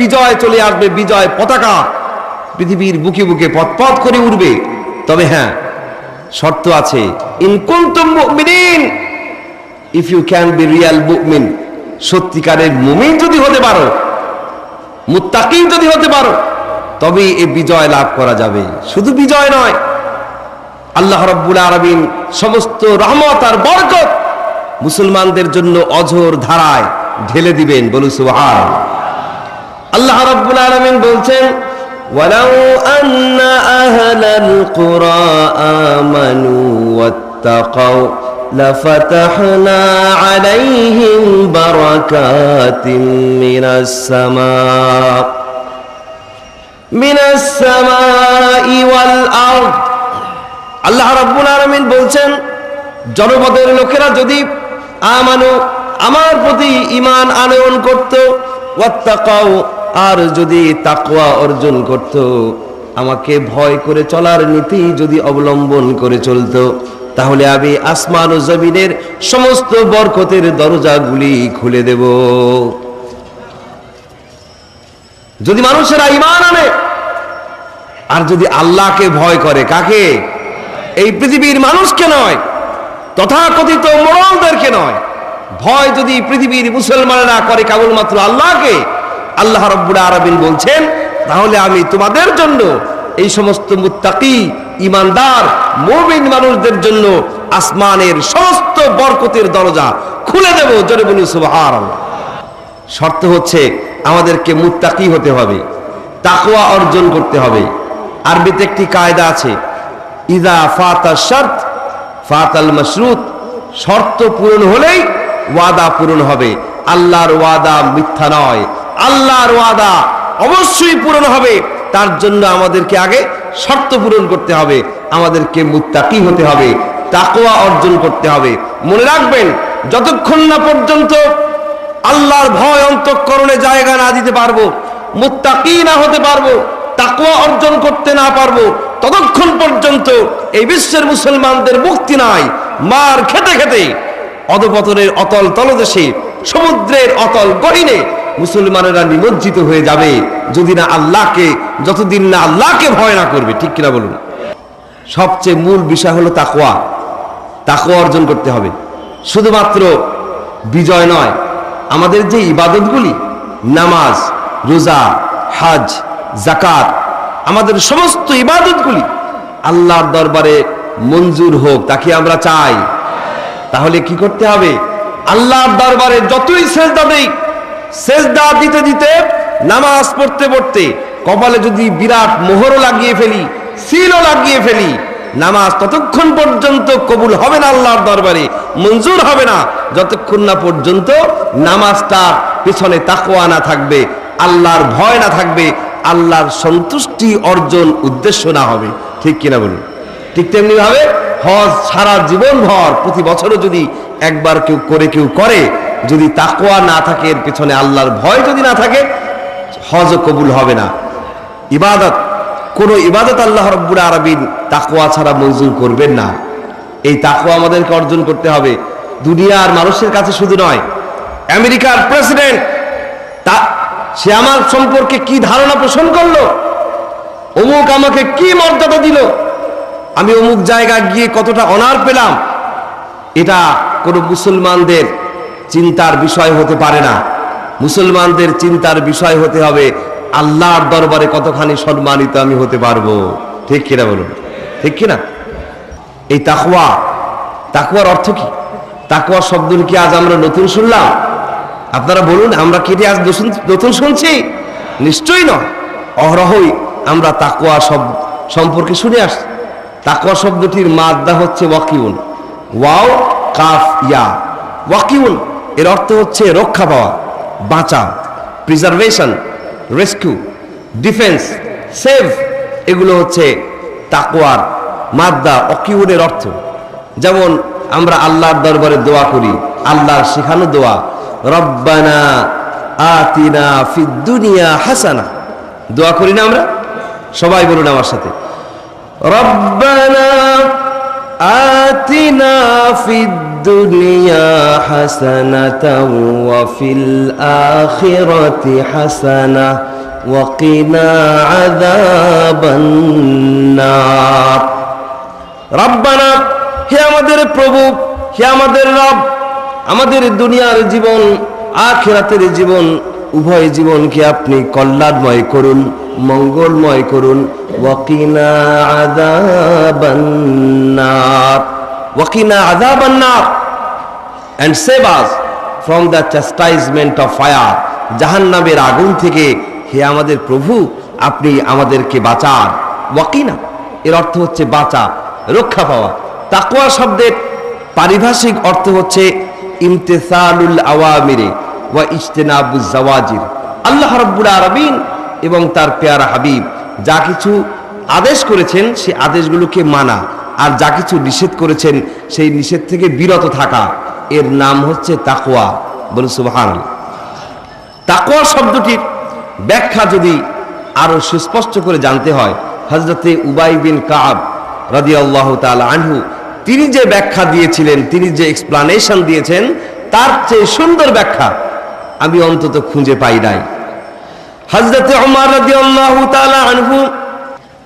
বিজয় চলে আসবে, বিজয় পতাকা। পৃথিবীর বুকে বুকে পথ করে উঠবে। তবে হ্যাঁ শর্ত আছে। If you can be real মুমিন, সত্যিকারের মুমিন যদি হতে পারো মুত্তাকি যদি হতে পারো তবে এই বিজয় লাভ করা যাবে। শুধু বিজয় নয়, আল্লাহ রব্বুল আরবিন সমস্ত রহমত আর বরকত মুসলমানদের জন্য অঝোর ধারায় ঢেলে দিবেন। বলু সুবহান আল্লাহ রব্বুল আলমিন বলছেন ولو أن أهل القرى آمنوا واتقوا لفتحنا عليهم بركات من السماء من السماء والأرض আল্লাহ রাব্বুল আলামিন বলছেন জনপদের লোকেরা যদি আমানু আমার প্রতি ঈমান আনয়ন করত ওয়াত্তাকাও আর যদি তাকওয়া অর্জন করত, আমাকে ভয় করে চলার নীতি যদি অবলম্বন করে চলতো, তাহলে আমি আসমান ও জমিনের সমস্ত বরকতের দরজাগুলি খুলে দেব। যদি মানুষেরা ঈমান আনে, আর যদি আল্লাহকে ভয় করে, কাকে? এই পৃথিবীর মানুষকে নয়, তথাকথিত মোড়লদেরকে নয়। ভয় যদি পৃথিবীর মুসলমানেরা করে কেবলমাত্র আল্লাহকে আল্লাহ রব্বুল আরবিন বলছেন, তাহলে আমি তোমাদের জন্য এই সমস্ত মুত্তাকি ইমানদার মুমিন মানুষদের জন্য আসমানের সমস্ত বরকতের দরজা খুলে দেব জোরে বলি শর্ত হচ্ছে আমাদেরকে মুত্তাকি হতে হবে, তাকওয়া অর্জন করতে হবে। আরবিতে একটি কায়দা আছে ইদা ফাতা শর্ত, ফাতাল মশরুত। শর্ত পূরণ হলেই ওয়াদা পূরণ হবে। আল্লাহর ওয়াদা মিথ্যা নয় আল্লাহর ওয়াদা অবশ্যই পূরণ হবে। তার জন্য আমাদেরকে আগে শর্ত পূরণ করতে হবে। আমাদেরকে মুত্তাকি হতে হবে, তাকওয়া অর্জন করতে হবে। মনে রাখবেন, যতক্ষণ না পর্যন্ত আল্লাহর ভয় অন্তঃকরণে জায়গা না দিতে পারব, মুত্তাকি না হতে পারব, তাকওয়া অর্জন করতে না পারব, ততক্ষণ পর্যন্ত এই বিশ্বের মুসলমানদের মুক্তি নাই। মার খেতে খেতে অধপতনের অতল তলদেশে, সমুদ্রের অতল গহিনে মুসলমানেরা নিমজ্জিত হয়ে যাবে যদি না আল্লাহকে, যতদিন না আল্লাহকে ভয় না করবে, ঠিক কিনা বলুন? সবচেয়ে মূল বিষয় হলো তাকোয়া তাকওয়া অর্জন করতে হবে। শুধুমাত্র বিজয় নয়, আমাদের যে ইবাদতগুলি, নামাজ, রোজা, হাজ জাকাত আমাদের সমস্ত ইবাদতগুলি আল্লাহর দরবারে মঞ্জুর হোক তাকে আমরা চাই? তাহলে কি করতে হবে? আল্লাহর দরবারে যতই সেজদা দেই সেজদা দিতে দিতে, নামাজ পড়তে পড়তে কপালে যদি বিরাট মোহরও লাগিয়ে ফেলি, সিলও লাগিয়ে ফেলি, নামাজ ততক্ষণ পর্যন্ত কবুল হবে না আল্লাহর দরবারে, মঞ্জুর হবে না। যতক্ষণ না পর্যন্ত নামাজটা পিছনে তাকওয়া না থাকবে, আল্লাহর ভয় না থাকবে, আল্লাহর সন্তুষ্টি অর্জন উদ্দেশ্য না হবে। ঠিক কিনা বলুন? ঠিক তেমনি ভাবে হজ সারা জীবন ভর প্রতি বছরও যদি একবার কেউ করে কেউ করে যদি তাকোয়া না থাকে, এর পিছনে আল্লাহর ভয় যদি না থাকে, হজ কবুল হবে না। ইবাদত, কোন ইবাদত আল্লাহ রব্বুর আরবিন তাকোয়া ছাড়া মঞ্জুর করবেন না। এই তাকোয়া আমাদেরকে অর্জন করতে হবে। দুনিয়ার মানুষের কাছে শুধু নয়, আমেরিকার প্রেসিডেন্ট, তা, সে আমার সম্পর্কে কি ধারণা পোষণ করল? অমুক আমাকে কি মর্যাদা দিল? আমি অমুক জায়গা গিয়ে কতটা অনার পেলাম? এটা কোনো মুসলমানদের চিন্তার বিষয় হতে পারে না। মুসলমানদের চিন্তার বিষয় হতে হবে, আল্লাহর দরবারে কতখানি সম্মানিত আমি হতে পারব। ঠিক কিনা বলুন? ঠিক কিনা? এই তাকুয়া তাকুয়ার অর্থ কি? তাকুয়ার শব্দ কি আজ আমরা নতুন শুনলাম? আপনারা বলুন, আমরা কি আজ নতুন- শুনছি? নিশ্চয়ই নয়। অহরহই আমরা তাকুয়া শব্দ সম্পর্কে শুনে আসছি। তাকুয়া শব্দটির মাদ্দা হচ্ছে ওয়াকিউন। ওয়াও, কাফ, ইয়া। ওয়াকিউন এর অর্থ হচ্ছে রক্ষা পাওয়া, বাঁচা প্রিজার্ভেশন রেস্কিউ ডিফেন্স সেভ এগুলো হচ্ছে তাকোয়ার মাদ্দা অকিউনের অর্থ। যেমন আমরা আল্লাহর দরবারে দোয়া করি, আল্লাহর শেখানো দোয়া, রব্বানা আতিনা ফিদ দুনিয়া হাসানা। দোয়া করি না আমরা? সবাই বলুন আমার সাথে, রব্বানা آتنا في الدنيا حسنة وفي الآخرة حسنة وقنا عذاب النار রব্বানা হে আমাদের প্রভু হে আমাদের রব আমাদের দুনিয়ার জীবন আখেরাতের জীবন উভয় জীবনকে আপনি কল্যাণময় করুন, মঙ্গলময় করুন। ওয়াকিনা আযাবান্নার। ওয়াকিনা আযাবান্নার। And save us from the chastisement of fire জাহান্নামের আগুন থেকে হে আমাদের প্রভু, আপনি আমাদেরকে বাঁচান। ওয়াকিনা, এর অর্থ হচ্ছে বাঁচা, রক্ষা পাওয়া। তাকওয়া শব্দের পারিভাষিক অর্থ হচ্ছে ইমতেসালুল আওয়ামিরে। ওয়া ইজতেনাবুজ জাওয়াজির। আল্লাহ রাব্বুল আলামিন এবং তার পেয়ারা হাবিব যা কিছু আদেশ করেছেন সেই আদেশগুলোকে মানা আর যা কিছু নিষেধ করেছেন সেই নিষেধ থেকে বিরত থাকা। এর নাম হচ্ছে তাকওয়া। বলুন সুবহান তাকওয়া শব্দটির ব্যাখ্যা যদি আরও সুস্পষ্ট করে জানতে হয় হজরতে উবাই বিন কাব রাদি আল্লাহ আনহু, তিনি যে ব্যাখ্যা দিয়েছিলেন, তিনি যে এক্সপ্লানেশন দিয়েছেন, তার চেয়ে সুন্দর ব্যাখ্যা আমি অন্তত খুঁজে পাই নাই। হজরতে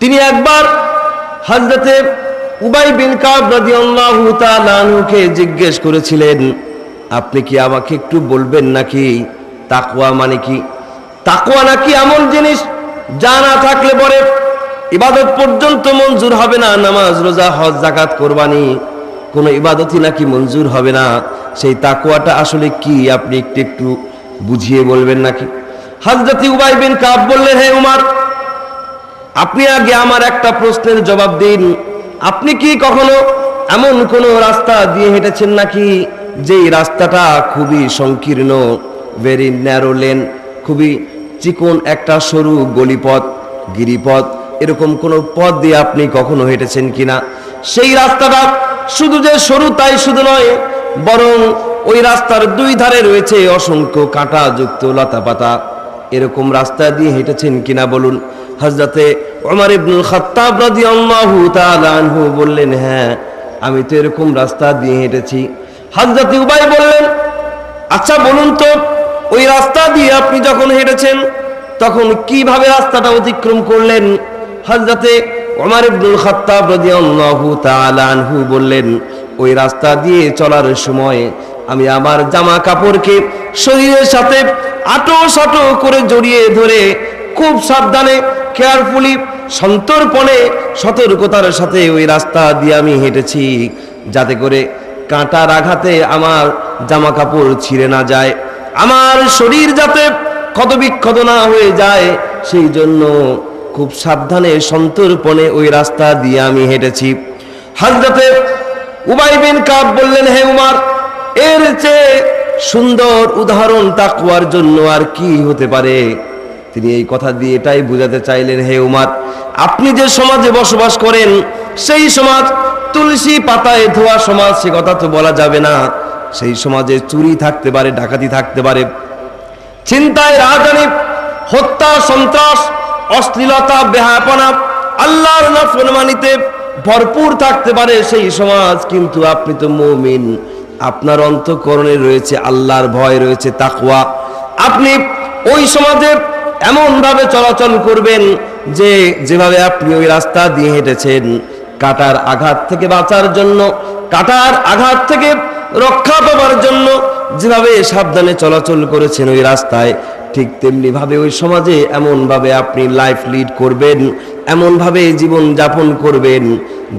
তিনি একবার হজরতে উবাই বিন কাব রাদিয়াল্লাহু তাআলা আনহুকে জিজ্ঞেস করেছিলেন, আপনি কি আমাকে একটু বলবেন নাকি? তাকুয়া মানে কি? তাকুয়া নাকি এমন জিনিস যা না থাকলে পরে ইবাদত পর্যন্ত মঞ্জুর হবে না, নামাজ, রোজা, হজ জাকাত কোরবানি, কোনো ইবাদতই নাকি মঞ্জুর হবে না। সেই তাকুয়াটা আসলে কি? আপনি একটু একটু বুঝিয়ে বলবেন নাকি? হযরত উবাই বিন কাব বললেন, হে উমার, আপনি আগে আমার একটা প্রশ্নের জবাব দিন। আপনি কি কখনো এমন কোন রাস্তা দিয়ে হেঁটেছেন নাকি যে রাস্তাটা খুবই সংকীর্ণ ভেরি ন্যারো লেন খুবই চিকন একটা সরু গলিপথ, গিরিপথ, এরকম কোন পথ দিয়ে আপনি কখনো হেঁটেছেন কিনা? সেই রাস্তাটা শুধু যে সরু তাই শুধু নয়, বরং ওই রাস্তার দুই ধারে রয়েছে অসংখ্য কাঁটা যুক্ত লতা পাতা এরকম রাস্তা দিয়ে হেঁটেছেন কিনা বলুন। হজরতে ওমর ইবনুল খাত্তাব রাদিয়াল্লাহু তাআলা আনহু বললেন হ্যাঁ আমি তো এরকম রাস্তা দিয়ে হেঁটেছি। হজরত উবাই বললেন আচ্ছা বলুন তো, ওই রাস্তা দিয়ে আপনি যখন হেঁটেছেন, তখন কীভাবে রাস্তাটা অতিক্রম করলেন? হজরতে ওমর ইবনুল খাত্তাব রাদিয়াল্লাহু তাআলা আনহু বললেন, ওই রাস্তা দিয়ে চলার সময় আমি আমার জামা কাপড়কে শরীরের সাথে আটো সাটো করে জড়িয়ে ধরে খুব সাবধানে কেয়ারফুলি সন্তর্পণে, সতর্কতার সাথে ওই রাস্তা দিয়ে আমি হেঁটেছি যাতে করে কাঁটার আঘাতে আমার জামা কাপড় ছিঁড়ে না যায়। আমার শরীর যাতে ক্ষতবিক্ষত না হয়ে যায়, সেই জন্য খুব সাবধানে, সন্তর্পণে ওই রাস্তা দিয়ে আমি হেঁটেছি। হাজরতে উবাই বিন কাব বললেন, হে উমার এর চেয়ে সুন্দর উদাহরণ তাকুয়ার জন্য আর কি হতে পারে? তিনি এই কথা দিয়ে এটাই বুঝাতে চাইলেন, হে উমার, আপনি যে সমাজে বসবাস করেন, সেই সমাজ তুলসী পাতায় ধোয়া সমাজ, সে কথা তো বলা যাবে না। সেই সমাজে চুরি থাকতে পারে, ডাকাতি থাকতে পারে। চিন্তায় রাজধানী হত্যা, সন্ত্রাস, অশ্লীলতা বেহাপনা আল্লাহর নাফরমানিতে ভরপুর থাকতে পারে সেই সমাজ, কিন্তু আপনি তো মৌমিন। আপনার অন্তকরণে রয়েছে আল্লাহর ভয়, রয়েছে তাকুয়া আপনি ওই সমাজে এমনভাবে চলাচল করবেন যে যেভাবে আপনি ওই রাস্তা দিয়ে হেঁটেছেন, কাটার আঘাত থেকে বাঁচার জন্য, কাটার আঘাত থেকে রক্ষা পাবার জন্য যেভাবে সাবধানে চলাচল করেছেন ওই রাস্তায় ঠিক তেমনি ভাবে ওই সমাজে এমন ভাবে আপনি লাইফ লিড করবেন, এমন ভাবে জীবন যাপন করবেন,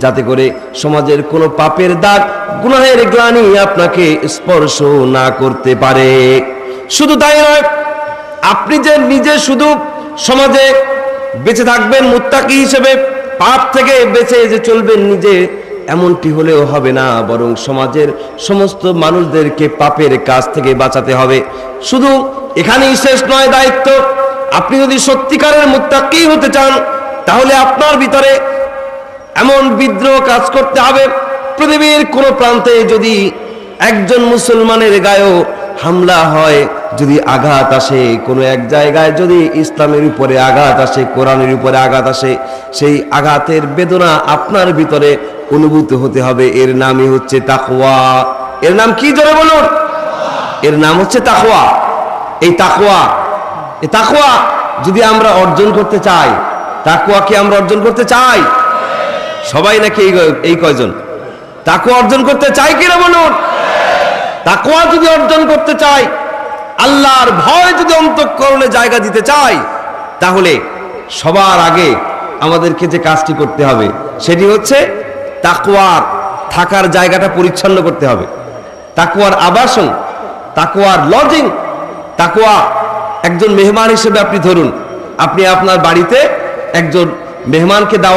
যাতে করে সমাজের কোনো পাপের দাগ, গুনাহের গ্লানি আপনাকে স্পর্শ না করতে পারে। শুধু তাই নয়, আপনি যে নিজে শুধু সমাজে বেঁচে থাকবেন, মুত্তাকি হিসেবে পাপ থেকে বেঁচে যে চলবেন নিজে, এমনটি হলেও হবে না, বরং সমাজের সমস্ত মানুষদেরকে পাপের কাজ থেকে বাঁচাতে হবে। শুধু এখানেই শেষ নয় দায়িত্ব। আপনি যদি সত্যিকারের মুত্তাকি হতে চান, তাহলে আপনার ভিতরে এমন বিদ্রোহ কাজ করতে হবে। পৃথিবীর কোনো প্রান্তে যদি একজন মুসলমানের গায়েও হামলা হয়, যদি আঘাত আসে, কোনো এক জায়গায় যদি ইসলামের উপরে আঘাত আসে, কোরআনের উপরে আঘাত আসে, সেই আঘাতের বেদনা আপনার ভিতরে অনুভূত হতে হবে। এর নামই হচ্ছে তাকওয়া। এর নাম কি জোরে বলুন? এর নাম হচ্ছে তাকওয়া। এই তাকওয়া। এই তাকওয়া যদি আমরা অর্জন করতে চাই, তাকওয়া কি আমরা অর্জন করতে চাই? সবাই নাকি এই কয়জন? তাকওয়া অর্জন করতে চাই কিনা বলুন? তাকওয়া যদি অর্জন করতে চাই, আল্লাহর ভয় যদি অন্তঃকরণে জায়গা দিতে চাই, তাহলে সবার আগে আমাদেরকে যে কাজটি করতে হবে, সেটি হচ্ছে তাকওয়ার থাকার জায়গাটা পরিচ্ছন্ন করতে হবে। তাকুয়ার আবাসন তাকুয়ার লজিং তাকুয়া একজন মেহমান হিসেবে আপনি ধরুন আপনি আপনার বাড়িতে একজন মেহমানকে দাওয়া